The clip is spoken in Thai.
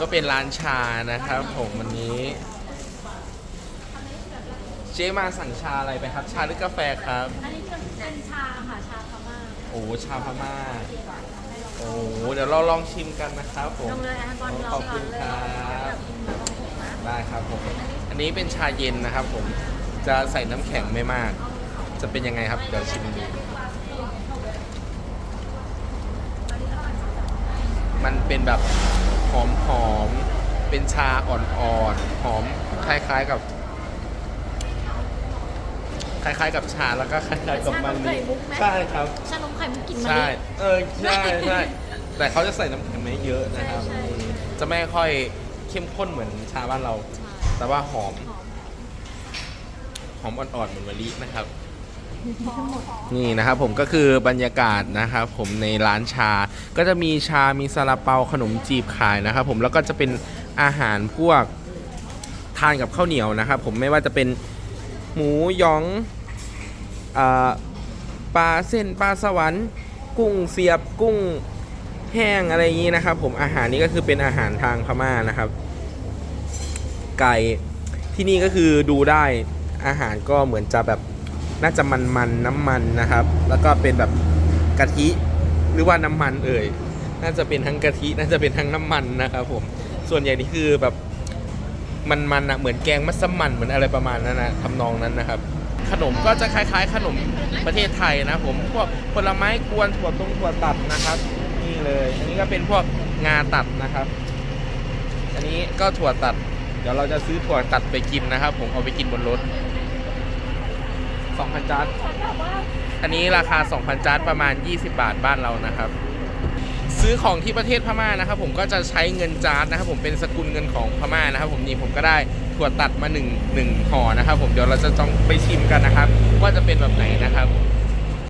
ก็เป็นร้านชานะครับผมวันนี้ เจ๊มาสั่งชาอะไรไปครับ ชาหรือกาแฟครับ อันนี้เป็นชาค่ะ ชาพม่าโอ้ชาพม่า โอ้เดี๋ยวเราลองชิมกันนะครับผมลงเลยแอนบอลลขอองบก่คุอนณเลยครับแบบลองถูกนะได้ครับผม อันนี้เป็นชาเย็นนะครับผม จะใส่น้ำแข็งไม่มาก จะเป็นยังไงครับ เดี๋ยวชิมดูมันเป็นแบบห อมหอมๆเป็นชาอ่อนๆหอมคล้ายๆกับ คล้ายๆกับชาแล้วก็คล้ายๆกับมันลิใช่ครับ ชานมไข่มุกกลิ่นมะใช่ลิ เออใช่ใช่แต่เขาจะใส่น้ำแข็งไม่เยอะนะครับ ใช่ใช่ จะไม่ค่อยเข้มข้นเหมือนชาบ้านเรา แต่ว่าหอม หอมหอมอ่อนๆเหมือนมะลินะครับ นี่นะครับผมก็คือบรรยากาศนะครับผมในร้านชา ก็จะมีชา มีซาลาเปาขนมจีบขายนะครับผมแล้วก็จะเป็นอาหารพวกทานกับข้าวเหนียวนะครับผมไม่ว่าจะเป็นหมูยองอปลาเส้นปลาสวรรค์กุ้งเสียบกุ้งแห้งอะไรอย่างนี้นะครับ ผมอาหารนี้ก็คือเป็นอาหารทางพม่านะครับ ไก่ที่นี่ก็คือดูได้อาหารก็เหมือนจะแบบ น่าจะมันมันน้ำมันนะครับ แล้วก็เป็นแบบกะทิหรือว่าน้ำมันเอ่ยน่าจะเป็นทั้งกะทิน่าจะเป็นทั้งน้ำมันนะครับผมส่วนใหญ่นี่คือแบบมันมันอะเหมือนแกงมัสมั่นเหมือนอะไรประมาณนั้นนะทำนองนั้นนะครับ ขนมก็จะคล้าย ๆ ขนมประเทศไทยนะผมพวกผลไม้กวนถั่วตรงถั่วตัดนะครับ นี่เลยอันนี้ก็เป็นพวกงาตัดนะครับ อันนี้ก็ถั่วตัด เดี๋ยวเราจะซื้อถั่วตัดไปกินนะครับ ผมเอาไปกินบนรถ 2,000จานอันนี้ราคา 2,000จานประมาณ 20 บาทบ้านเรานะครับ ซื้อของที่ประเทศพม่านะครับ ผมก็จะใช้เงินจานนะครับ ผมเป็นสกุลเงินของพม่านะครับ ผมนี่ผมก็ได้ถั่วตัดมา1 1ห่อนะครับ ผมเดี๋ยวเราจะจ้องไปชิมกันนะครับ ว่าจะเป็นแบบไหนนะครับ